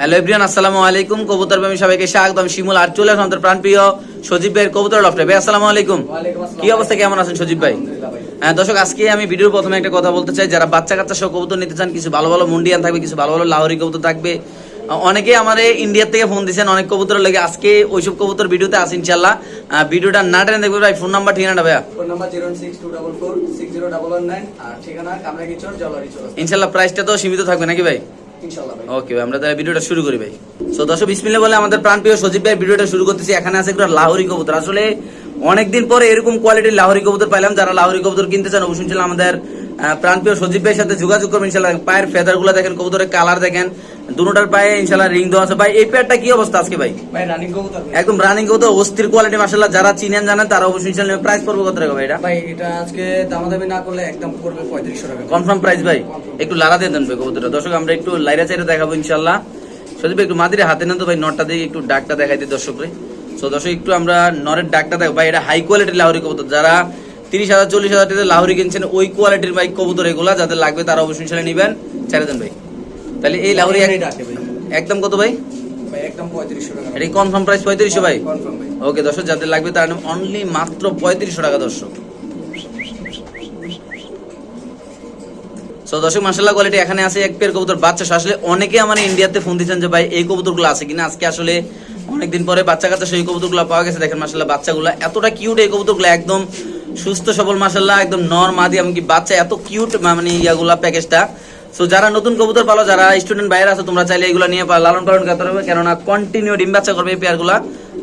Hello everyone আসসালামু আলাইকুম। কবুতর প্রেমী সবাইকে স্বাগত আমি শিমুল আর চলে আমাদের প্রাণপ্রিয় সজীব ভাইয়ের কবুতর লফটে ভাই আসসালামু আলাইকুম। কি অবস্থা? কেমন আছেন সজীব ভাই? হ্যাঁ দর্শক আজকে আমি ভিডিওর প্রথমে একটা কথা বলতে চাই। যারা বাচ্চা কাচ্চা সহ কবুতর নিতে চান কিছু ভালো ভালো মুন্ডিয়ান থাকবে কিছু ভালো ভালো লাহোরি কবুতর থাকবে। অনেকে আমাদের ইন্ডিয়ার থেকে ফোন দিয়েছেন অনেক কবুতর লেগে আজকে ওইসব কবুতর ভিডিওতে আছে ইনশাল্লাহ ভিডিওটা না টেনে দেখবে ভাই ফোন নাম্বার ঠিকানাটা ভাইয়া। Phone number zero six two double four six zero double one nine আর ঠিকানা কামরাগিচর জলারি চৌরাস্তা ইনশাল্লাহ প্রাইসটা তো সীমিত থাকবে নাকি ভাই? ওকে আমরা তাহলে ভিডিওটা শুরু করি ভাই। সো দর্শক, বিসমিল্লাহ বলে আমাদের প্রাণপ্রিয় সজীব ভাই, ভিডিওটা শুরু করতেছি। এখানে আছে একটা লাহোরি কবুতর। আসলে অনেকদিন পরে এরকম কোয়ালিটির লাহোরি কবুতর পাইলাম। যারা লাহোরি কবুতর কিনতে চান, অবশ্যই আমাদের প্রাণপ্রিয় সজীব ভাইয়ের সাথে যোগাযোগ করবেন ইনশাল্লাহ পায়ের ফেদারগুলো দেখেন কবুতরের কালার দেখেন দুটোটার পায়ে ইনশাল্লাহ রিং দেওয়া আছে। ভাই এই পেয়ারটা কি অবস্থা আজকে ভাই? ভাই রানিং কবুতর একদম রানিং কবুতর অস্থির কোয়ালিটি মাসাল্লাহ যারা চিনেন জানেন তারা অবশ্যই ইনশাল্লাহ প্রাইস পড়বে কত টাকা ভাই এটা? ভাই এটা আজকে দামাদামি না করলে একদম পড়বে পঁয়ত্রিশশো টাকা। কনফার্ম প্রাইস ভাই? একটু লারা দিয়ে দেন ভাই কবুতরটা। দর্শক আমরা একটু লাইরা চাইরে দেখাবো ইনশাল্লাহ সজীব ভাই একটু মাদিরে হাতে নেন তো ভাই নটটা দিয়ে একটু ডাকটা দেখাই দিই দর্শকরে। সো দর্শক একটু আমরা নরের ডাকটা দেখো ভাই এটা হাই কোয়ালিটির লাহরি কবুতর। যারা তিরিশ হাজার চল্লিশ হাজার টাকা লাহোরি কিনছেন ওই কোয়ালিটির ভাই কবুতর এগুলা যাদের লাগবে তারা অবশ্যই ইনশাল্লাহ নিবেন। ছেড়ে দেন ভাই। তাহলে এই লাহোরি একদম কত ভাই? এটা কনফার্ম প্রাইস পঁয়ত্রিশশো ভাই? ওকে দর্শক যাদের লাগবে তারা অনলি মাত্র পঁয়ত্রিশশো টাকা দর্শক। সো দর্শক মাসাল্লাহ কোয়ালিটি এখানে আছে এক পেয়ার কবুতর বাচ্চা আসলে অনেকে আমার ইন্ডিয়াতে ফোন দিচ্ছেন যে ভাই এই কবুতরগুলো আছে কিনা? আজকে আসলে অনেকদিন পরে বাচ্চা কাচ্চা সেই কবুতরগুলো পাওয়া গেছে। দেখেন মাসাল্লাহ বাচ্চাগুলো এতটা কিউট এই কবুতরগুলো একদম সুস্থ, সবল মাসাল্লাহ একদম নর মাদি, এমনকি বাচ্চা, এত কিউট মানে ইয়াগুলা প্যাকেজটা সো যারা নতুন কবুতর পালো, যারা স্টুডেন্ট বাইরে আছো, তোমরা চাইলে এগুলো নিয়ে লালন পালন করতে হবে কেননা কন্টিনিউ ডিম বাচ্চা করবে এই পেয়ারগুলা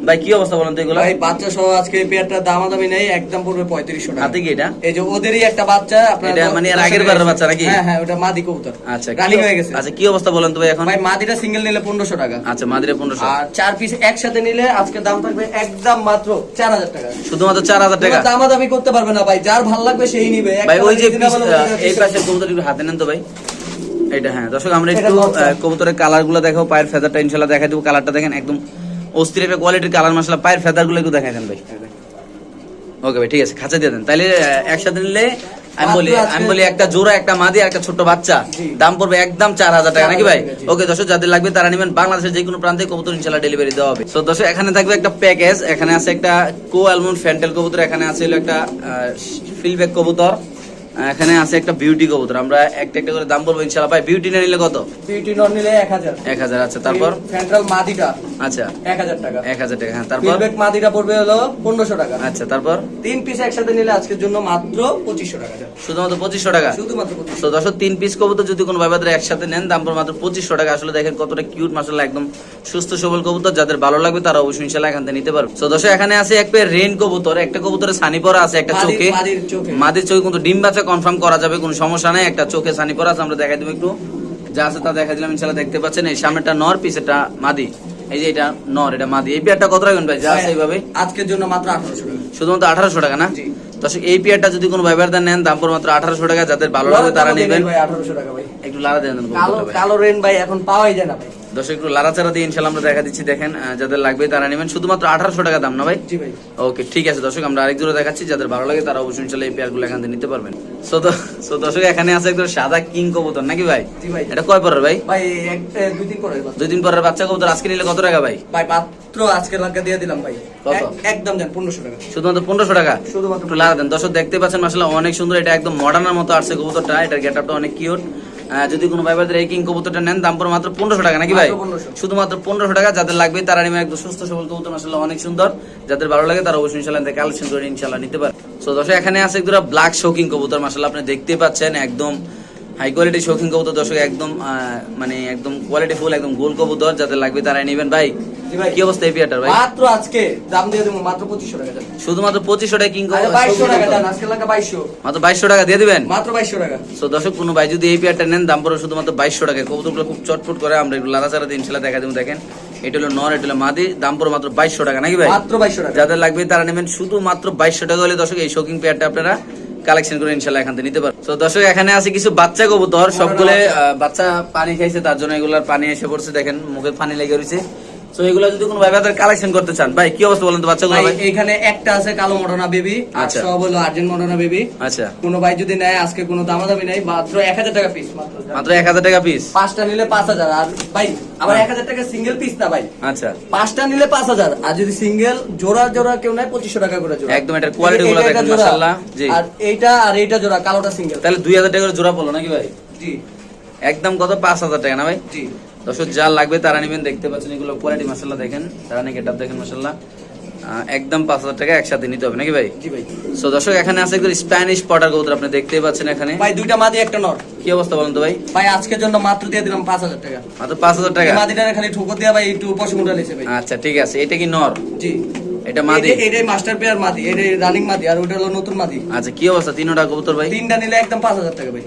ভাই কি অবস্থা বলেন তো এগুলো? ভাই বাচ্চা সহ আজকে এই দামাদামি নেই একদম পড়বে পঁয়ত্রিশশো টাকা। হাতে কি এটা? এই যে ওদেরই একটা বাচ্চা আপনার এটা মানে এর আগের বারের বাচ্চা নাকি? হ্যাঁ হ্যাঁ ওটা মাদি কবুতর। আচ্ছা রানিং হয়ে গেছে। আচ্ছা কি অবস্থা বলেন তো ভাই এখন? ভাই মাদিটা সিঙ্গেল নিলে টাকা। আচ্ছা আর চার পিস একসাথে নিলে আজকে দাম থাকবে একদম মাত্র চার হাজার টাকা। শুধুমাত্র চার হাজার টাকা? দামা দামি করতে পারবে না ভাই যার ভালো লাগবে সেই নিবে। ভাই ওই যে এই কবুতর হাতে নেন তো ভাই। এটা হ্যাঁ দর্শক আমরা একটু কবুতরের কালারগুলো দেখো পায়ের ফেদারটা ইনশাল্লাহ দেখাই দেবো কালারটা দেখেন একদম অস্থির একটা কোয়ালিটির কালার মশলা পায়ের ফেদারগুলো একটু দেখাই দেন ভাই। ওকে ভাই ঠিক আছে খাঁচা দিয়ে দেন। তাহলে একসাথে নিলে আমি বলি আমি বলি একটা জোড়া একটা মাদি আর একটা ছোট বাচ্চা। দাম পড়বে একদম চার হাজার টাকা নাকি ভাই? 4,000 টাকা, জি। ওকে দর্শক যাদের লাগবে তারা নেবেন। বাংলাদেশের যে কোনো প্রান্তে কবুতর ইনশাল্লাহ ডেলিভারি দেওয়া হবে। তো দর্শক এখানে থাকবে একটা প্যাকেজ এখানে আছে একটা কো অ্যালমন্ড ফ্যান্টেল কবুতর এখানে আছে হলো একটা ফিলব্যাক কবুতর। আহ, এখানে আছে একটা বিউটি কবুতর। আমরা একটা একটা করে দাম বলব ইনশাল্লাহ ভাই বিউটি না নিলে কত? বিউটি নন নিলে এক হাজার। এক হাজার আচ্ছা তারপর? সেন্ট্রাল মাদিটা। আচ্ছা। এক হাজার টাকা। এক হাজার টাকা হ্যাঁ তারপর? ফিডব্যাক মাদিটা পড়বে হলো পনেরোশো টাকা। আচ্ছা তারপর? তিন পিস একসাথে নিলে আজকের জন্য মাত্র পঁচিশশো টাকা। শুধুমাত্র পঁচিশশো টাকা? শুধুমাত্র পঁচিশশো। তো দশ তিন পিস কবুতর যদি কোনো ভাইবাদের একসাথে নেন দাম পড়বে মাত্র পঁচিশশো টাকা। আসলে দেখেন কতটা কিউট মাসাল্লাহ একদম সুস্থ সবল কবুতর। যাদের ভালো লাগবে তারা অবশ্যই ইনশাল্লাহ এখান থেকে নিতে পারবে। তো দশ এখানে আছে এক পেয়ে রেন কবুতর একটা কবুতরের সানি পরা আছে একটা মাদির- চোখে। মাদির চোখে। মাদির চোখে কিন্তু ডিম বাচ্চা কনফার্ম করা যাবে কোনো সমস্যা নাই। একটা চোখে সানি পরা আছে আমরা দেখাই দেবো একটু। যা আছে তা দেখা দিলাম ইনশাল্লাহ দেখতে পাচ্ছেন। এই সামনেটা নর পিছেটা মাদি। এই যে এটা নর এটা মাদি। এই পেয়ারটা কত রাখবেন ভাই? যা আছে এইভাবে। আজকের জন্য মাত্র আঠারোশো টাকা। শুধুমাত্র আঠারোশো টাকা না। দর্শক এই পেয়ারটা যদি কোনো ভাইবারদার নেন দাম পড়বে মাত্র আঠারোশো টাকা। যাদের ভালো লাগবে তারা নেবেন। ভাই আঠারোশো টাকা ভাই। একটু লারা দেন কালো কালো রেন ভাই এখন পাওয়াই যায় না ভাই। দর্শক একটু লাড়াচাড়া দিয়ে ইনশাল্লাহ আমরা দেখা দিচ্ছি দেখেন যাদের লাগবে তারা নেবেন। শুধুমাত্র আঠারোশো টাকা দাম না ভাই? জি ভাই। ওকে ঠিক আছে দর্শক আমরা আরেক জোড়া দেখাচ্ছি। যাদের ভালো লাগে তারা অবশ্যই ইনশাল্লাহ এই পেয়ারগুলো এখান থেকে নিতে পারবেন। সো তো সো দর্শক এখানে আছে একদম সাদা কিং কবুতর নাকি ভাই? জি ভাই। এটা কয় পরের ভাই? ভাই দুই দিন দুই দিন পরের বাচ্চা কবুতর আজকে নিলে কত টাকা ভাই? ভাই মাত্র আজকের লাগা দিয়ে দিলাম ভাই। কত? একদম যান পনেরোশো টাকা। শুধুমাত্র পনেরোশো টাকা? শুধুমাত্র দেন। দর্শক দেখতে পাচ্ছেন মাসাল্লাহ অনেক সুন্দর এটা একদম মডার্নের মতো আসছে কবুতরটা। এটার গেট আপটা অনেক কিউট যদি কোনো ভাইবাদের এই কিং কবুতরটা নেন দাম পড়ে মাত্র পনেরোশো টাকা নাকি ভাই? শুধুমাত্র পনেরোশো টাকা যাদের লাগবে তারা নিয়ে একদম সুস্থ সবল কবুতর আসলে অনেক সুন্দর। যাদের ভালো লাগে তারা অবশ্যই ইনশাল্লাহ কালেকশন করে ইনশাল্লাহ নিতে পারে। তো দর্শক এখানে আছে একদম ব্ল্যাক শৌকিং কবুতর মাসাল আপনি দেখতে পাচ্ছেন একদম হাই কোয়ালিটি শৌখিন কবুতর। দর্শক একদম মানে একদম কোয়ালিটি ফুল একদম গোল কবুতর যাদের লাগবে তারা নেবেন। ভাই। কি অবস্থা এই ভাই? মাত্র আজকে। দাম দিয়ে দেবো মাত্র পঁচিশশো টাকা শুধুমাত্র পঁচিশশো টাকা কিং আচ্ছা, বাইশশো টাকা যান আজকের লাগা বাইশশো। মাত্র বাইশশো টাকা দিয়ে দিবেন? মাত্র বাইশশো টাকা। তো দর্শক কোনো ভাই যদি এই নেন দাম পড়বে শুধুমাত্র বাইশশো টাকা কবুতরগুলো খুব চটপট করে আমরা একটু লাড়াচাড়া ইনশাল্লাহ দেখা দেবো। দেখেন এটা হলো নর এটা হলো মাদি। দাম পড়বে মাত্র বাইশশো টাকা নাকি ভাই? মাত্র বাইশশো টাকা। যাদের লাগবে তারা নেবেন শুধুমাত্র বাইশশো টাকা হলে দর্শক এই শোকিং পেয়ারটা আপনারা কালেকশন করে ইনশাল্লাহ এখান থেকে নিতে পারবেন। তো দর্শক এখানে আছে কিছু বাচ্চা কবুতর। সবগুলো বাচ্চা পানি খাইছে তার জন্য এগুলার পানি এসে পড়ছে। দেখেন মুখে পানি লেগে রয়েছে। তো এগুলো যদি কোনো ভাই বাজার কালেকশন করতে চান ভাই কি অবস্থা বলেন তো বাচ্চাগুলো ভাই এখানে একটা আছে কালো মডার্না বেবি আর আচ্ছা। সব হলো আর্জেন্ট মডার্না বেবি। আচ্ছা। কোনো ভাই যদি নেয় আজকে কোনো দামাদামি নেই মাত্র এক হাজার টাকা পিস মাত্র। মাত্র এক হাজার টাকা পিস পাঁচটা নিলে পাঁচ হাজার আর ভাই আবার হ্যাঁ। এক হাজার টাকা সিঙ্গেল পিস না ভাই। আচ্ছা। পাঁচটা নিলে পাঁচ হাজার আর যদি সিঙ্গেল জোড়া জোড়া কেউ নেয় পঁচিশশো টাকা করে জোড়া। একদম এটার quality গুলো দেখেন, মাশাআল্লাহ, জি। আর এইটা আর এইটা জোড়া কালোটা সিঙ্গেল তাহলে দুই হাজার টাকা করে জোড়া পড়ল নাকি ভাই? জি। একদম কত? পাঁচ হাজার টাকা না ভাই? জি। দর্শক যা লাগবে তারা নেবেন। দেখতে পাচ্ছেন এগুলো কোয়ালিটি মাসাল্লাহ দেখেন। তারা নিয়ে গেট দেখেন মাসাল্লাহ একদম পাঁচ হাজার টাকা একসাথে নিতে হবে নাকি ভাই? জি ভাই। সো দর্শক এখানে আছে একটু স্প্যানিশ পটার কবুতর আপনি দেখতেই পাচ্ছেন এখানে। ভাই দুইটা মাদি একটা নর। কি অবস্থা বলেন তো ভাই? ভাই আজকের জন্য মাত্র দিয়ে দিলাম পাঁচ হাজার টাকা। মাত্র পাঁচ হাজার টাকা? মাদিটা খালি ঠুকর দিয়া ভাই একটু পশমুটা লেছে ভাই। আচ্ছা ঠিক আছে। এটা কি নর? জি। এটা মাদি? এটাই- এটাই মাস্টার পেয়ার মাদি এটাই রানিং মাদি আর ওটা হলো নতুন মাদি। আচ্ছা কি অবস্থা? তিনটা কবুতর ভাই? তিনটা নিলে একদম পাঁচ হাজার টাকা ভাই।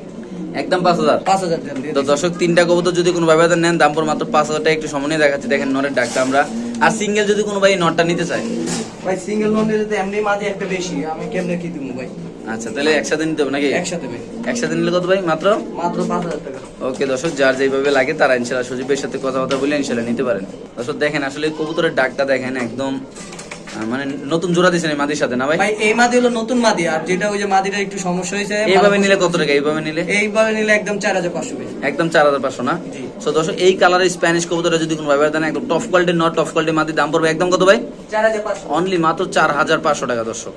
একদম পাঁচ হাজার। পাঁচ হাজার তো দর্শক তিনটা কবুতর যদি কোনো ভাবে নেন দাম পর মাত্র পাঁচ হাজার টাকা। একটু সময় দেখাচ্ছি। দেখেন নরের ডাকটা আমরা। আর সিঙ্গেল যদি কোনো ভাই নটটা নিতে চায়? ভাই সিঙ্গেল এমনি মাদি একটা বেশি আমি কেমনে কি দিব ভাই? আচ্ছা তাহলে একসাথে নিতে হবে নাকি? একসাথে ভাই। একসাথে নিলে কত ভাই? মাত্র? মাত্র পাঁচ হাজার টাকা। ওকে দর্শক যার যেভাবে লাগে তারা ইনশাল্লাহ সজীবের সাথে কথাবার্তা বলে ইনশাল্লাহ নিতে পারেন। দর্শক দেখেন আসলে কবুতরের ডাকটা দেখেন একদম মানে নতুন জোড়া দিয়েছেন মাদির সাথে না ভাই? ভাই এই মাদি হলো নতুন মাদি আর যেটা ওই যে মাদিটা একটু সমস্যা হয়েছে এইভাবে নিলে কত টাকা? এইভাবে নিলে? এইভাবে নিলে একদম চার হাজার পাঁচশো একদম চার হাজার পাঁচশো না। তো দর্শক এই কালারের স্প্যানিশ কবুতরে যদি কোনো দেন একদম টপ কোয়ালিটির নট টপ কোয়ালিটির মাদির দাম পড়বে একদম কত ভাই? চার হাজার পাঁচশো। অনলি মাত্র চার হাজার পাঁচশো টাকা দর্শক।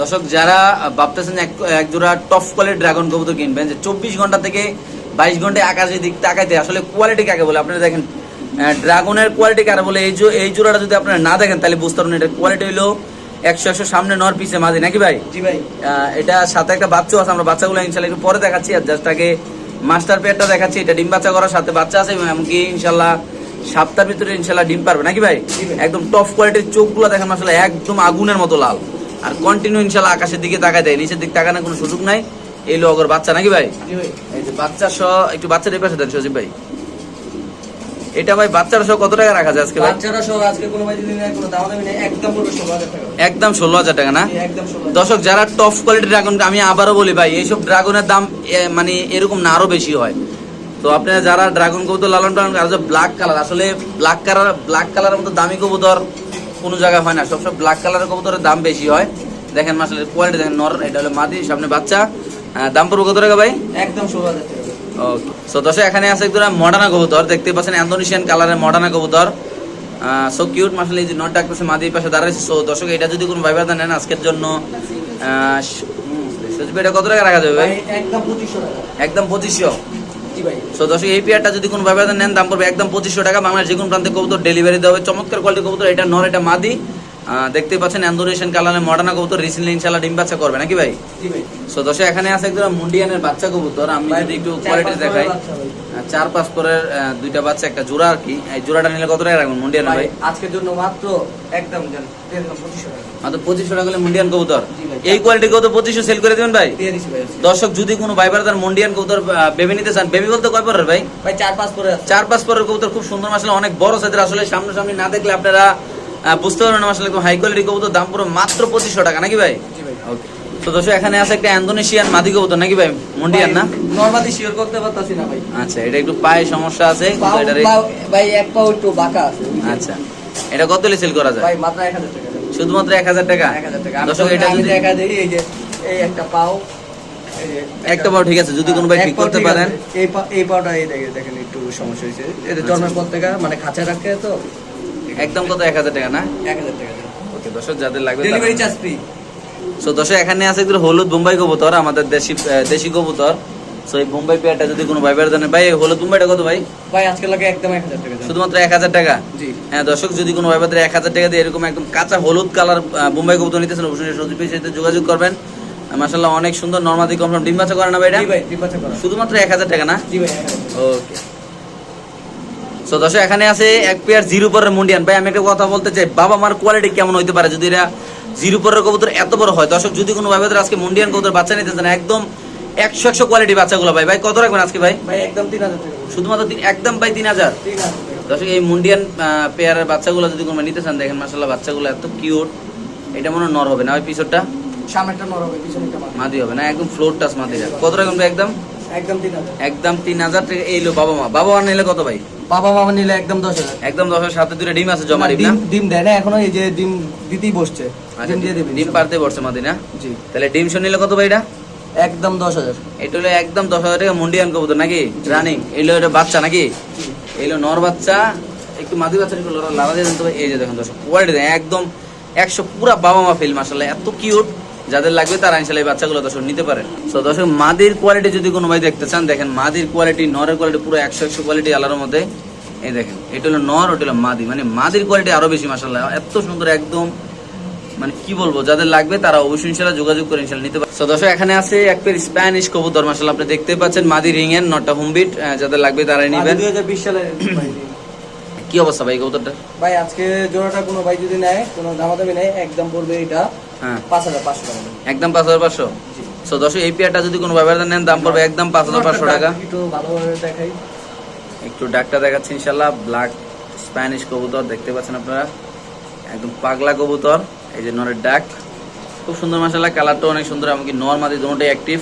দর্শক যারা ভাবতেছেন এক এক জোড়া টপ কোয়ালিটি ড্রাগন কবুতর কিনবেন যে চব্বিশ ঘণ্টা থেকে বাইশ ঘন্টায় আকাশের দিক তাকাইতে আসলে কোয়ালিটি কাকে বলে? আপনারা দেখেন ড্রাগনের কোয়ালিটি কারে বলে? এই এই জোড়াটা যদি আপনারা না দেখেন তাহলে বুঝতে পারবেন এটা কোয়ালিটি হলো একশো একশো সামনে নর পিছে মাঝে নাকি ভাই? জি ভাই। এটা সাথে একটা বাচ্চাও আছে আমরা বাচ্চাগুলো ইনশাল্লাহ একটু পরে দেখাচ্ছি আর জাস্ট আগে মাস্টার পেয়ারটা দেখাচ্ছি এটা ডিম বাচ্চা করার সাথে বাচ্চা আছে এবং এমনকি ইনশাল্লাহ সপ্তাহের ভিতরে ইনশাল্লাহ ডিম পারবে নাকি ভাই? একদম টপ কোয়ালিটির চোখগুলো দেখেন আসলে একদম আগুনের মতো লাল। আর কন্টিনিউ ইনশাল্লাহ আকাশের দিকে তাকায় দেয় নিচের দিকে তাকানোর কোনো সুযোগ নাই। এই লগর বাচ্চা নাকি ভাই? ভাই। এই যে বাচ্চা সহ একটু বাচ্চার পাশে দেন সজীব ভাই। এটা ভাই বাচ্চার সহ কত টাকা রাখা যায় আজকে বাচ্চারা সহ আজকে কোনো ভাই যদি নেয় কোনো দামাদামি নেই একদম পুরো ষোলো হাজার টাকা। একদম ষোলো হাজার টাকা না? একদম দর্শক যারা টপ কোয়ালিটির ড্রাগন আমি আবারও বলি ভাই এইসব ড্রাগনের দাম মানে এরকম না আরও বেশি হয়। তো আপনারা যারা ড্রাগন কবুতর লালন পালন আর ব্ল্যাক কালার আসলে ব্ল্যাক কালার ব্ল্যাক কালারের মতো দামি কবুতর কোনো জায়গায় হয় না। সবসময় ব্ল্যাক কালারের কবুতরের দাম বেশি হয়। দেখেন আসলে কোয়ালিটি দেখেন নর এটা হলো মাদি সামনে বাচ্চা। দাম পড়বে কত টাকা ভাই? একদম ষোলো হাজার টাকা। সো দর্শক এখানে আছে একদম মডার্না কবুতর। দেখতে পাচ্ছেন ইন্দোনেশিয়ান কালারের মডার্না কবুতর। সো কিউট মাসলে এই যে নট ডাকতেছে মাদির পাশে দাঁড়াইছে সো দর্শক এটা যদি কোনো ভাইবার নেন আজকের জন্য এটা কত টাকা রাখা যাবে ভাই? একদম পঁচিশশো সো দর্শক এই পেয়ারটা যদি কোনো ভাইবার নেন দাম পড়বে একদম পঁচিশশো টাকা। বাংলার যে কোনো প্রান্তে কবুতর ডেলিভারি দেওয়া হবে। চমৎকার কোয়ালিটি কবুতর এটা নর এটা মাদি। দেখতে পাচ্ছেন ইন্দোনেশিয়ান কালারের মডার্না কবুতর রিসেন্টলি ইনশাল্লাহ ডিম বাচ্চা করবে নাকি ভাই? জি ভাই। সো দর্শক এখানে আছে একদম মুন্ডিয়ানের বাচ্চা কবুতর। আমি যদি একটু কোয়ালিটি দেখাই। চার পাঁচ পরের দুইটা বাচ্চা একটা জোড়া আর কি। এই জোড়াটা নিলে কত টাকা রাখবেন মুন্ডিয়ান ভাই আজকের জন্য মাত্র একদম মাত্র পঁচিশশো টাকা হলে মুন্ডিয়ান কবুতর? এই কোয়ালিটি কবুতর পঁচিশশো সেল করে দেবেন ভাই? দর্শক যদি কোনো ভাই তার মুন্ডিয়ান কবুতর বেবি নিতে চান বেবি বলতে কয় পরের ভাই? ভাই চার পাঁচ পরে আছে। চার পাঁচ পরের কবুতর খুব সুন্দর আসলে অনেক বড় সাইজের আসলে সামনাসামনি না দেখলে আপনারা বুঝতে পারবেন আসলে হাই কোয়ালিটি কবুতর দাম পুরো মাত্র পঁচিশশো টাকা নাকি ভাই? ওকে তো দর্শক এখানে আছে একটা ইন্দোনেশিয়ান মাদি কবুতর নাকি ভাই? মুন্ডিয়ান না? নর্মালি শিওর করতে পারতাছি না ভাই। আচ্ছা এটা একটু পায়ে সমস্যা আছে পাও- ভাই এক পাও একটু বাঁকা আছে আচ্ছা। এটা কত হলে সেল করা যায়? ভাই মাত্র এক হাজার টাকা। শুধুমাত্র এক হাজার টাকা? এক হাজার টাকা। দর্শক এটা যদি দেখা দিই এই যে এই একটা পাও একটা পাও ঠিক আছে, যদি কোনো ভাই ঠিক করতে পারেন। এই এই পাওটা এই দেখেন একটু সমস্যা হয়েছে। এটা জন্মের পর থেকে মানে খাঁচা রাখে তো? একদম কত? এক হাজার টাকা না? এক হাজার টাকা ওকে দর্শক যাদের লাগবে ডেলিভারি চার্জ ফ্রি সো দর্শক এখানে আছে একটু হলুদ বোম্বাই কবুতর আমাদের দেশি দেশি কবুতর। সো এই বোম্বাই পেয়ারটা যদি কোনো ভাই বের জানে ভাই হলুদ বোম্বাইটা কত ভাই? ভাই আজকে লাগে একদম এক হাজার টাকা শুধুমাত্র এক হাজার টাকা? জি। হ্যাঁ দর্শক যদি কোনো ভাই এক হাজার টাকা দিয়ে এরকম একদম কাঁচা হলুদ কালার বোম্বাই কবুতর নিতেছেন অবশ্যই সজীবের সাথে যোগাযোগ করবেন। মাসাল্লাহ অনেক সুন্দর নর্মাদি কনফার্ম ডিম বাচ্চা করে না ভাই এটা জি ভাই নির্বাচন করা। শুধুমাত্র এক হাজার টাকা না? জি ভাই। ওকে সো দর্শক এখানে আছে এক পেয়ার জিরো পরের মুন্ডিয়ান। ভাই আমি একটা কথা বলতে চাই বাবা মার কোয়ালিটি কেমন হইতে পারে যদি এরা জিরো পরের কবুতর এত বড় হয়? দর্শক যদি কোনো ভাই আজকে মুন্ডিয়ান কবুতর বাচ্চা নিতে চান একদম একশো একশো কোয়ালিটি বাচ্চাগুলো ভাই। ভাই কত রাখবেন আজকে ভাই? ভাই একদম তিন হাজার শুধুমাত্র একদম ভাই তিন হাজার। দর্শক এই মুন্ডিয়ান পেয়ারের বাচ্চাগুলো যদি কোনো নিতে চান দেখেন মাসাল্লাহ বাচ্চাগুলো এত কিউট এটা মনে নর হবে না ওই পিছরটা সামনেটা নর হবে পিছনেটা মাদি। হবে না একদম ফ্লোর টাচ মাদিরা কত রাখবেন ভাই একদম? একদম তিন হাজার। হাজার টাকা। এইলো বাবা মা। বাবা মা নিলে কত ভাই? বাবা মামা নিলে একদম দশ হাজার। একদম দশের সাথে দুটো ডিম আছে জমা ডিম দেয় না এখনও এই যে ডিম দিতেই বসছে। আচ্ছা, ডিম দিয়ে দেবে ডিম পারতে মাদি না জি। তাহলে ডিম শো নিলে কত ভাই এটা? একদম দশ হাজার। এটা হলো একদম দশ হাজার টাকা মুন্ডিয়ান কবুতর নাকি? রানিং। এলো এটা বাচ্চা নাকি? এলো নর বাচ্চা। একটু মাদি বাচ্চা লাড়া দিয়ে দেন তো এই যে দেখুন দর্শক কোয়ালিটি একদম একশো পুরা বাবা মা ফিল মাসাল্লাহ এত কিউট যাদের লাগবে তারা ইনশাল্লাহ এই বাচ্চাগুলো দর্শক নিতে পারে তো দর্শক মাদির কোয়ালিটি যদি কোনো ভাই দেখতে চান দেখেন মাদির কোয়ালিটি নরের কোয়ালিটি পুরো একশো একশো কোয়ালিটি আলার মধ্যে। এই দেখেন এটা হলো নর ওটা হলো মাদি। মানে মাদির কোয়ালিটি আরও বেশি মাসাল্লাহ এত সুন্দর একদম মানে কি বলব যাদের লাগবে তারা অবশ্যই ইনশাল্লাহ যোগাযোগ করে ইনশাল্লাহ নিতে পারে So, দর্শক এখানে আছে এক পের স্প্যানিশ কবুতর মাসাল্লাহ আপনি দেখতে পাচ্ছেন মাদি রিং এর নটা হুমবিট যাদের লাগবে তারাই নিবেন। দুই হাজার বিশ ভাই। কি অবস্থা ভাই কবুতরটা ভাই আজকে জোড়াটা কোনো ভাই যদি নেয় কোনো দামাদামি নেয় একদম পড়বে এটা। হ্যাঁ। পাঁচ হাজার পাঁচশো টাকা। একদম পাঁচ হাজার পাঁচশো? সো দর্শক এই পেয়ারটা যদি কোনো ব্যবহার নেন দাম পড়বে একদম পাঁচ হাজার পাঁচশো টাকা। একটু ভালোভাবে দেখাই। একটু ডাকটা দেখাচ্ছি ইনশাল্লাহ ব্ল্যাক স্প্যানিশ কবুতর দেখতে পাচ্ছেন আপনারা? একদম পাগলা কবুতর এই যে নরের ডাক। খুব সুন্দর মাসাল্লাহ কালারটা অনেক সুন্দর এমনকি নর মাদি দুটোটাই অ্যাক্টিভ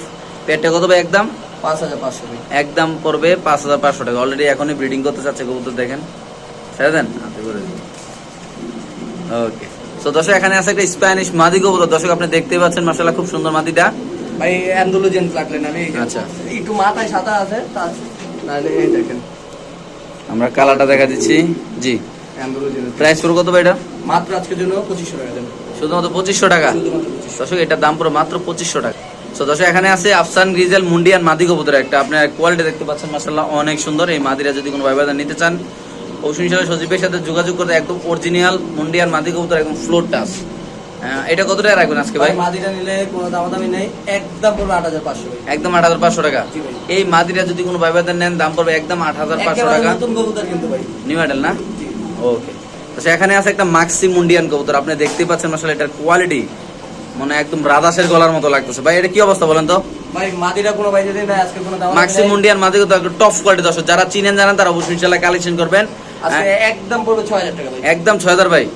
পেটটা কত ভাই একদম? পাঁচ হাজার পাঁচশো একদম পড়বে পাঁচ হাজার পাঁচশো টাকা। অলরেডি এখনই ব্রিডিং করতে চাচ্ছে কবুতর দেখেন। ছেড়ে দেন? হাতে করে দিন ওকে তো দর্শক এখানে আছে একটা স্প্যানিশ মাদি কবুতর দর্শক আপনি দেখতেই পাচ্ছেন খুব সুন্দর মাদিটা। ভাই অ্যান্ডোলোজেন লাগলেন আমি আচ্ছা। একটু মাথায় সাদা আছে তার নাহলে এই দেখেন। আমরা কালারটা দেখা দিচ্ছি। জি। প্রাইস পুরো কত ভাই এটা? মাত্র আজকের জন্য পঁচিশশো টাকা শুধুমাত্র পঁচিশশো টাকা? দর্শক এটার দাম পুরো মাত্র পঁচিশশো টাকা। তো দর্শক এখানে আছে আফসান গ্রিজেল মুন্ডিয়ান মাদি কবুতর একটা। আপনার কোয়ালিটি দেখতে পাচ্ছেন মাসাল্লাহ অনেক সুন্দর। এই মাদিরা যদি কোনো ভাই বাজার নিতে চান অবশ্যই ইনশাল্লাহ সজীবের সাথে যোগাযোগ করতে একদম অরিজিনাল মুন্ডিয়ান মাদি কবুতর একদম ফ্লোর টাস। এটা কত টাকা রাখবেন আজকে ভাই? মাদিটা নিলে কোনো দামাদামি নেই একদম পড়বে আট হাজার পাঁচশো একদম আট হাজার পাঁচশো টাকা। এই মাদিরা যদি কোনো ভাই নেন দাম পড়বে একদম আট হাজার পাঁচশো টাকা। নতুন কবুতর কিন্তু ভাই। নিউ মডেল না? ওকে তো সেখানে আছে একটা মাক্সি মুন্ডিয়ান কবুতর। আপনি দেখতেই পাচ্ছেন আসলে এটার কোয়ালিটি মানে একদম রাধাসের গলার মতো লাগতেছে। ভাই এটা কি অবস্থা বলেন তো? ভাই মাদিটা কোনো ভাই যদি আজকে কোনো দামাদামি মাক্সি। মুন্ডিয়ান মাঝে কিন্তু একটু টপ কোয়ালিটি দর্শক। যারা চিনেন জানেন তারা অবশ্যই ইনশাল্লাহ কালেকশন করবেন। একদম পড়বে ছয় হাজার টাকা ভাই। একদম ছয় হাজার ভাই।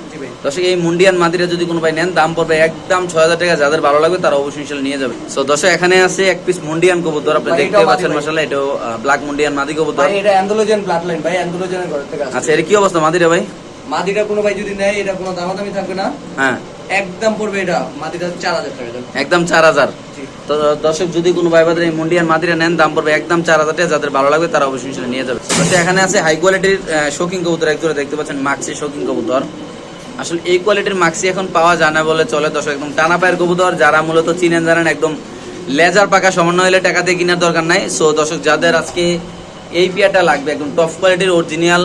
দর্শক এই মুন্ডিয়ান মাদিরা যদি কোনো ভাই নেন দাম পড়বে একদম ছয় হাজার টাকা। যাদের ভালো লাগবে তারা অবশ্যই ইনশাল্লাহ নিয়ে যাবে। সো দর্শক এখানে আছে এক পিস মুন্ডিয়ান কবুতর। আপনি দেখতে পাচ্ছেন। মাসাল্লাহ এটাও ব্ল্যাক মুন্ডিয়ান মাদি কবুতর। এটা অ্যান্ডোলোজেন ব্লাড লাইন ভাই অ্যান্ডোলোজেনের ঘর থেকে আচ্ছা এটা কি অবস্থা মাদিরা ভাই? মাদিটা কোনো ভাই যদি নেয় এটা কোনো দামাদামি থাকবে না। হ্যাঁ। একদম পড়বে এটা মাদিটা চার হাজার টাকা। একদম চার হাজার। তো দর্শক, যদি কোনো ভাই বাদের এই মুন্ডিয়ান মাদিরা নেন, দাম পড়বে একদম চার হাজার টাকা। যাদের ভালো লাগবে, তারা অবশ্যই ইনশাল্লাহ নিয়ে যাবে। তো এখানে আছে হাই কোয়ালিটির শোকিং কবুতর। একজোড়া দেখতে পাচ্ছেন মাক্সি শোকিং কবুতর। আসলে এই কোয়ালিটির মাক্সি এখন পাওয়া যায় না বলে চলে দর্শক, একদম টানা পায়ের কবুতর। যারা মূলত চিনেন জানেন, একদম লেজার পাকা, সমন্বয় হলে টাকা দিয়ে কেনার দরকার নাই। সো দর্শক, যাদের আজকে এই পিয়াটা লাগবে, একদম টপ কোয়ালিটির অরিজিনাল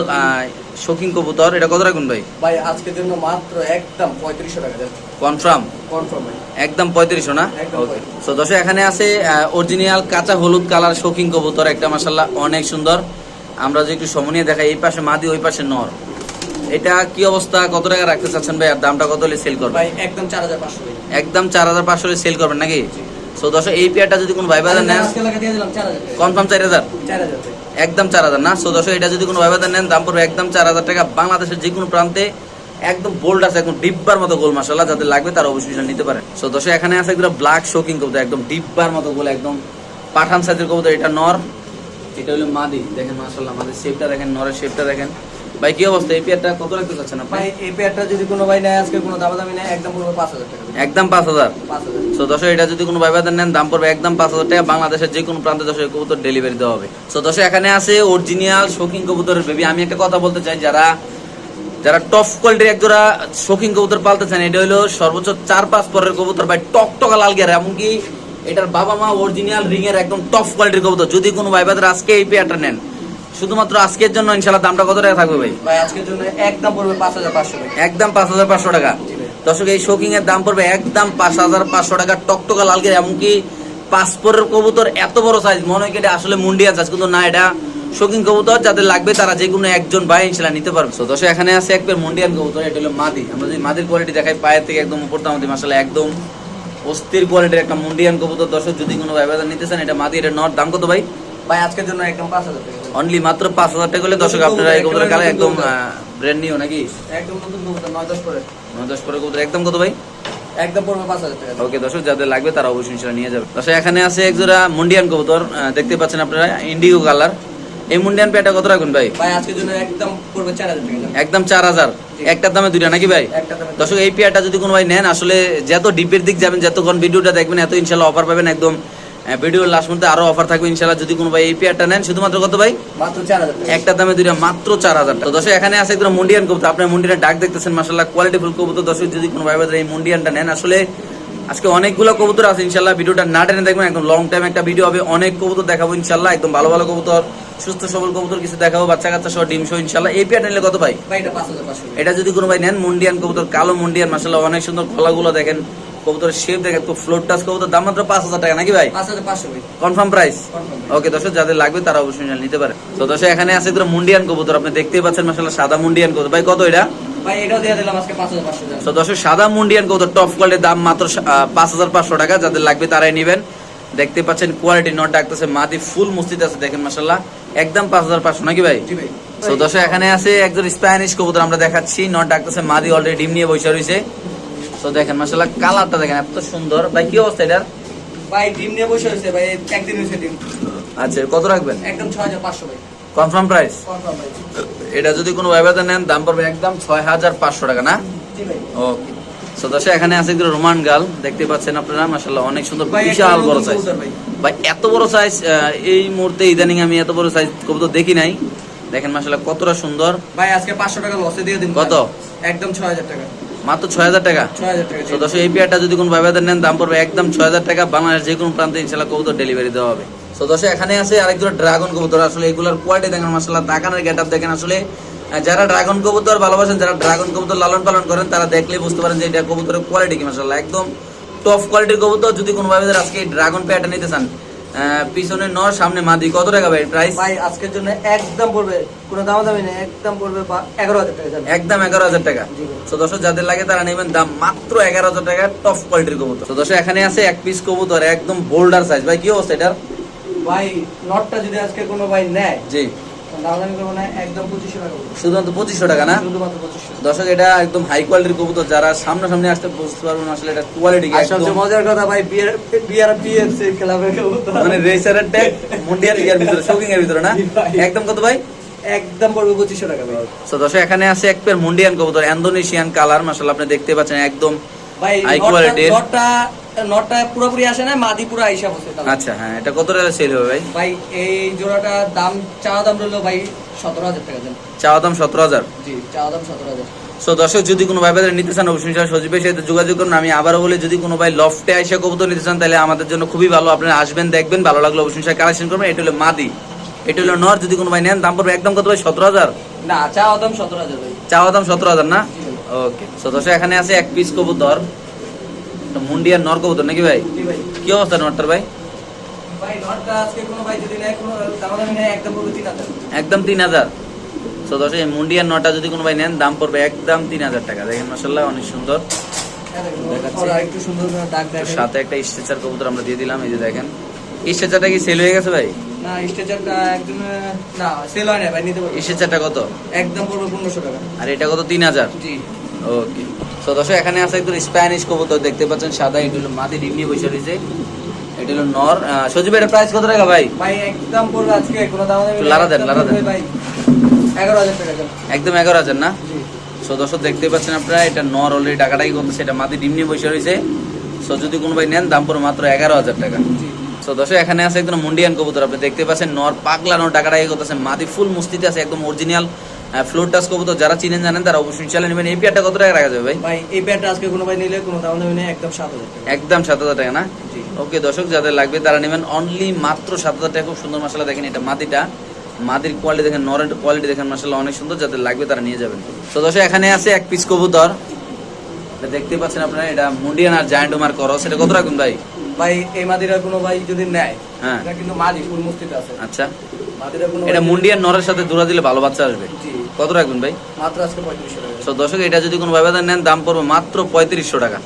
শোকিং কবুতর এটা কত রাখুন ভাই? ভাই আজকের জন্য মাত্র একদম পঁয়ত্রিশশো টাকা কনফার্ম? কনফার্ম ভাই। একদম পঁয়ত্রিশশো না? ওকে তো দর্শক এখানে আছে অরিজিনাল কাঁচা হলুদ কালার শৌখিন কবুতর একটা মাসাল্লাহ অনেক সুন্দর। আমরা যে একটু সমনিয়ে দেখাই এই পাশে মাদি ওই পাশে নর। এটা কি অবস্থা? কত টাকা রাখতে চাচ্ছেন ভাই? আর দামটা কত হলে সেল করবেন? ভাই একদম চার হাজার পাঁচশো একদম চার হাজার পাঁচশো সেল করবেন নাকি? সো দর্শক এই পেয়ারটা যদি কোনো ভাই বাজার নেন কনফার্ম চার হাজার। একদম চার হাজার না? সো দর্শক এটা যদি কোনো ভাই বাজার নেন দাম পড়বে একদম চার হাজার টাকা। বাংলাদেশের যে কোনো প্রান্তে একদম বোল্ড আছে একদম ডিব্বার মতো গোল মাসাল্লাহ যাদের লাগবে তারা অবশ্যই নিতে পারে সো দর্শক এখানে আছে একদম ব্ল্যাক শোকিং কবুতর একদম ডিব্বার মতো গোল একদম পাঠান সাইজের কবুতর এটা নর। এটা হলো মাদি দেখেন মাসাল্লাহ মাদির শেপটা দেখেন নরের শেপটা দেখেন। ভাই কি অবস্থা? এই পেয়ারটা কত রাখতে চাচ্ছেন আপনি? ভাই এই পেয়ারটা যদি কোনো ভাই নেয় আজকে কোনো দামাদামি নেয় একদম পড়বে পাঁচ হাজার টাকা একদম পাঁচ হাজার? পাঁচ হাজার। সো দর্শক এটা যদি কোনো ভাই বাজার নেন দাম পড়বে একদম পাঁচ হাজার টাকা। বাংলাদেশের যে কোনো প্রান্তে দর্শক কবুতর ডেলিভারি দেওয়া হবে। সো দর্শক এখানে আছে অরিজিনাল শৌখিন কবুতরের বেবি আমি একটা কথা বলতে চাই যারা যারা টপ কোয়ালিটির একজোড়া শৌখিন কবুতর পালতে চান এটা হলো সর্বোচ্চ চার পাঁচ পরের কবুতর ভাই টক টকা লাল গিয়ার। এমনকি এটার বাবা মা অরিজিনাল রিং এর একদম টপ কোয়ালিটির কবুতর। যদি কোনো ভাই বাজার আজকে এই পেয়ারটা নেন শুধুমাত্র আজকের জন্য ইনশাল্লাহ দামটা কত টাকা থাকবে ভাই? ভাই আজকের জন্য একদম পড়বে পাঁচ হাজার পাঁচশো ভাই একদম পাঁচ হাজার পাঁচশো টাকা। দর্শক এই শোকিং এর দাম পড়বে একদম পাঁচ হাজার পাঁচশো টাকা টকটকা লালকে এমনকি পাসপোর্টের কবুতর এত বড় সাইজ মনে হয় এটা আসলে মুন্ডিয়া সাইজ কিন্তু না এটা শোকিং কবুতর যাদের লাগবে তারা যে কোনো একজন ভাই ইনশাল্লাহ নিতে পারবে। তো দর্শক এখানে আছে এক একবার মুন্ডিয়ান কবুতর এটা হলো মাদি। আমরা যদি মাদির কোয়ালিটি দেখাই পায়ের থেকে একদম উপর আমাদের মাসালে একদম অস্থির কোয়ালিটির একটা মুন্ডিয়ান কবুতর। দর্শক যদি কোনো ভাই বাজার নিতে চান এটা মাদি এটা নট দাম কত ভাই? ভাই আজকের জন্য একদম পাঁচ হাজার টাকা। অনলি মাত্র পাঁচ হাজার টাকা হলে দর্শক আপনারা এই কবুতর কালে একদম ব্র্যান্ড নিউ নাকি? একদম নতুন কবুতর নয় দশ পরে নয় দশ পরে কবুতর। একদম কত ভাই? একদম পড়বে পাঁচ হাজার টাকা। ওকে দর্শক যাদের লাগবে তারা অবশ্যই ইনশাল্লাহ নিয়ে যাবে। দর্শক এখানে আছে এক জোড়া মুন্ডিয়ান কবুতর দেখতে পাচ্ছেন আপনারা ইন্ডিগো কালার এই মুন্ডিয়ান পেয়ারটা কত রাখবেন ভাই? ভাই আজকের জন্য একদম পড়বে চার হাজার টাকা। একদম চার হাজার। একটার দামে দুইটা নাকি ভাই? দর্শক এই পেয়ারটা যদি কোনো ভাই নেন আসলে যত ডিপের দিক যাবেন যতক্ষণ ভিডিওটা দেখবেন এত ইনশাল্লাহ অফার পাবেন একদম ভিডিওর লাস্ট মধ্যে আরও অফার থাকবে ইনশাল্লাহ যদি কোনো ভাই এই পেয়ারটা নেন শুধুমাত্র কত ভাই? মাত্র চার একটা দামে দুইটা মাত্র চার হাজার টাকা। দর্শক এখানে আছে একদম মুন্ডিয়ান কবুতর। আপনার মুন্ডিয়ানের ডাক দেখতেছেন মাসাল্লাহ কোয়ালিটি ফুল কবুতর। দর্শক যদি কোনো ভাই এই মুন্ডিয়ানটা নেন আসলে আজকে অনেকগুলো কবুতর আছে ইনশাল্লাহ ভিডিওটা না টেনে দেখবেন একদম লং টাইম একটা ভিডিও হবে অনেক কবুতর দেখাবো ইনশাল্লাহ একদম ভালো ভালো কবুতর সুস্থ সবল কবুতর কিছু দেখাবো বাচ্চা কাচ্চা সহ ডিম সহ ইনশাল্লাহ এই পেয়ারটা নিলে কত ভাই? এটা যদি কোনো ভাই নেন মুন্ডিয়ান কবুতর কালো মুন্ডিয়ান মাসাল্লাহ অনেক সুন্দর খোলাগুলো দেখেন। কবুতরের শেপ দেখেন তো ফ্লোর টাচ কবুতর দাম মাত্র পাঁচ হাজার টাকা নাকি ভাই? কনফার্ম প্রাইস ওকে দর্শক যাদের লাগবে তারা অবশ্যই নিতে পারে। তো দর্শক এখানে আছে একদম মুন্ডিয়ান কবুতর আপনি দেখতেই পাচ্ছেন মাসাল্লাহ সাদা মুন্ডিয়ান কবুতর। ভাই কত এটা? পাঁচশো টাকা। দর্শক সাদা মুন্ডিয়ান কবুতর টপ কোয়ালিটির দাম মাত্র পাঁচ হাজার পাঁচশো টাকা। যাদের লাগবে তারাই নেবেন। দেখতে পাচ্ছেন কোয়ালিটি নট ডাকতেছে মাদি ফুল আছে দেখেন মাসাল্লাহ একদম পাঁচ হাজার পাঁচশো নাকি ভাই? ভাই। তো দর্শক এখানে আছে একজন স্প্যানিশ কবুতর আমরা দেখাচ্ছি নট ডাকতেছে মাদি অলরেডি ডিম নিয়ে বসে রয়েছে। তো দেখেন মাসাল্লাহ কালারটা দেখেন এত সুন্দর। ভাই কি অবস্থা এটার? ভাই ডিম নিয়ে বসে হয়েছে ভাই একদিন হয়েছে ডিম। আচ্ছা কত রাখবেন? একদম ছ হাজার পাঁচশো ভাই। কনফার্ম প্রাইস কনফার্ম ভাই। এটা যদি কোনো ব্যবসা নেন দাম পড়বে একদম ছয় হাজার পাঁচশো টাকা না? জি ভাই। ওকে সো দর্শক এখানে আছে একজন রোমান গাল দেখতে পাচ্ছেন আপনারা মাসাল্লাহ অনেক সুন্দর বিশাল বড় সাইজ ভাই। ভাই এত বড় সাইজ এই মুহূর্তে ইদানিং আমি এত বড় সাইজ কবুতর দেখি নাই। দেখেন মাসাল্লাহ কতটা সুন্দর। ভাই আজকে পাঁচশো টাকা লসে দিয়ে দিন কত? একদম ছয় হাজার টাকা। মাত্র ছয় হাজার টাকা তো দর্শক এই পেয়ারটা যদি কোনো ব্যবহার নেন দাম পড়বে একদম ছয় হাজার টাকা। বাংলাদেশ যে কোনো প্রান্তে ইনশাল্লাহ কবুতর ডেলিভারি দেওয়া হবে। তো দর্শক এখানে আছে আরেকজন ড্রাগন কবুতর। আসলে এগুলোর কোয়ালিটি দেখেন মাসাল্লাহ তাকানের গেট আপ দেখেন। আসলে যারা ড্রাগন কবুতর ভালোবাসেন যারা ড্রাগন কবুতর লালন পালন করেন তারা দেখলে বুঝতে পারেন যে এটা কবুতরের কোয়ালিটি কি মাসাল্লাহ একদম টপ কোয়ালিটির কবুতর। যদি কোনো ভাবে আজকে এই ড্রাগন পেয়ারটা নিতে চান পিছনে নর সামনে মাদি। কত টাকা ভাই প্রাইস ভাই আজকের জন্য একদম পড়বে কোনো দাম দামি নেই একদম পড়বে এগারো হাজার টাকা একদম এগারো হাজার টাকা। তো দর্শক যাদের লাগে তারা নেবেন দাম মাত্র এগারো হাজার টাকা টপ কোয়ালিটির কবুতর। তো দর্শক এখানে আছে এক পিস কবুতর একদম বোল্ডার সাইজ ভাই কি অবস্থা এটার? ভাই নটটা যদি আজকে কোনো ভাই নেয় জি। দাম দামি করব না একদম পঁচিশশো টাকা পড়বে। শুধুমাত্র পঁচিশশো টাকা না? দর্শক এটা একদম হাই কোয়ালিটির কবুতর যারা সামনে আসতে বুঝতে পারবেন আসলে এটা কোয়ালিটি সবচেয়ে মজার কথা ভাই বিয়ার বিয়ার ক্লাবের কবুতর। মানে রেসারের ট্যাগ মুন্ডিয়ার ইয়ার ভিতরে শোকিং এর ভিতরে না? একদম কত ভাই? একদম পড়বে পঁচিশশো টাকা ভাই। তো দর্শক এখানে আছে এক পেয়ার মুন্ডিয়ান কবুতর ইন্দোনেশিয়ান কালার মাশাআল্লাহ আপনি দেখতে পাচ্ছেন একদম ভাই পুরোপুরি আসে না আইসা বসে আচ্ছা হ্যাঁ এটা কত টাকা সেল হবে ভাই? ভাই এই জোড়াটা দাম চাওয়া দাম রইল ভাই সতেরো হাজার টাকা দেন চাওয়া দাম সতেরো হাজার? জি চাওয়া দাম সতেরো হাজার। সো দর্শক যদি কোনো ভাই ভাইদের নিতে চান অবশ্যই সজীবের সাথে যোগাযোগ করুন। আমি আবারও বলি যদি কোনো ভাই লফটে আইসা কবুতর নিতে চান তাহলে আমাদের জন্য খুবই ভালো। আপনারা আসবেন দেখবেন ভালো লাগল অবশ্যই কালেকশন করবেন। এটা হলো মাদি। এটা হলো নর। যদি কোনো ভাই নেন দাম পড়বে একদম কত ভাই? সতেরো হাজার? না চাওয়া দাম সতেরো হাজার ভাই। চাওয়া দাম সতেরো হাজার না। ওকে সো দর্শক এখানে আছে এক পিস কবুতর। একটা মুন্ডিয়ার নর কবুতর নাকি ভাই? কি অবস্থা নরটার ভাই? একদম তিন হাজার। সো দর্শক এই মুন্ডিয়ার নটা যদি কোনো ভাই নেন দাম পড়বে একদম তিন হাজার টাকা। দেখেন মাসাল্লাহ অনেক সুন্দর। তো দেখেন সাথে একটা স্ট্রেচার কবুতর আমরা দিয়ে দিলাম এই যে দেখেন। স্ট্রেচারটা কি সেল হয়ে গেছে ভাই? না একদম না সেল হয় না ভাই নিতে পারবে। স্ট্রেচারটা কত? একদম পড়বে পনেরোশো টাকা। আর এটা কত? তিন হাজার? জি। ওকে। তো দর্শক এখানে আছে স্প্যানিশ কবুতর দেখতে পাচ্ছেন সাদা এটা হলো মাটি ডিম নিয়ে বসে রয়েছে। এটা হলো নর। আহ, সজীব এটা প্রাইস কত টাকা ভাই? ভাই একদম পড়বে আজকে কোনো দাম দামি নেই, লারা দেন, একদম লারা দেন। ভাই এগারো হাজার টাকা একদম এগারো হাজার না? সো দর্শক দেখতে পাচ্ছেন আপনারা এটা নর অলরেডি টাকাটাই করতেছে এটা মাটি ডিম নিয়ে বসে রয়েছে। সো যদি কোনো ভাই নেন দাম পড়ে মাত্র এগারো হাজার টাকা। তো দর্শক এখানে আছে একদম মুন্ডিয়ান কবুতর। আপনি দেখতে পাচ্ছেন নর পাগলা নর টাকাটা এই করতেছে। মাটি ফুল মুস্তিতে আছে একদম অরিজিনাল ফ্লোর টাচ কবুতর। যারা চিনেন জানেন তারা অবশ্যই নেবেন। এই পেয়ারটা কত টাকা রাখা যাবে ভাই? ভাই এই প্যান্টটা আজকে কোনো ভাই নিলে কোনো দাম একদম সাত হাজার টাকা। একদম সাত হাজার টাকা না? ওকে দর্শক যাদের লাগবে তারা নেবেন অনলি মাত্র সাত হাজার টাকা। খুব সুন্দর মশলা দেখেন এটা মাটিটা মাটির কোয়ালিটি দেখেন নরের কোয়ালিটি দেখেন মশলা অনেক সুন্দর। যাদের লাগবে তারা নিয়ে যাবেন। তো দর্শক এখানে আছে এক পিস কবুতর। দেখতে পাচ্ছেন আপনারা এটা মুন্ডিয়ান আর জায়ান্ট উমার করস এটা কত রাখবেন ভাই? ভাই এই মাদিরা কোনো ভাই যদি নেয় হ্যাঁ। এটা কিন্তু মাদি ফুল মুস্তিতে আছে। আচ্ছা। মাদিরা কোনো এটা মুন্ডিয়ার নরের সাথে দূরা দিলে ভালো বাচ্চা আসবে। কত রাখবেন ভাই? মাত্র আজকে পঁয়ত্রিশশো টাকা। দর্শক এটা যদি কোনো ভাইবাদার নেন দাম পড়বে মাত্র পঁয়ত্রিশশো টাকা।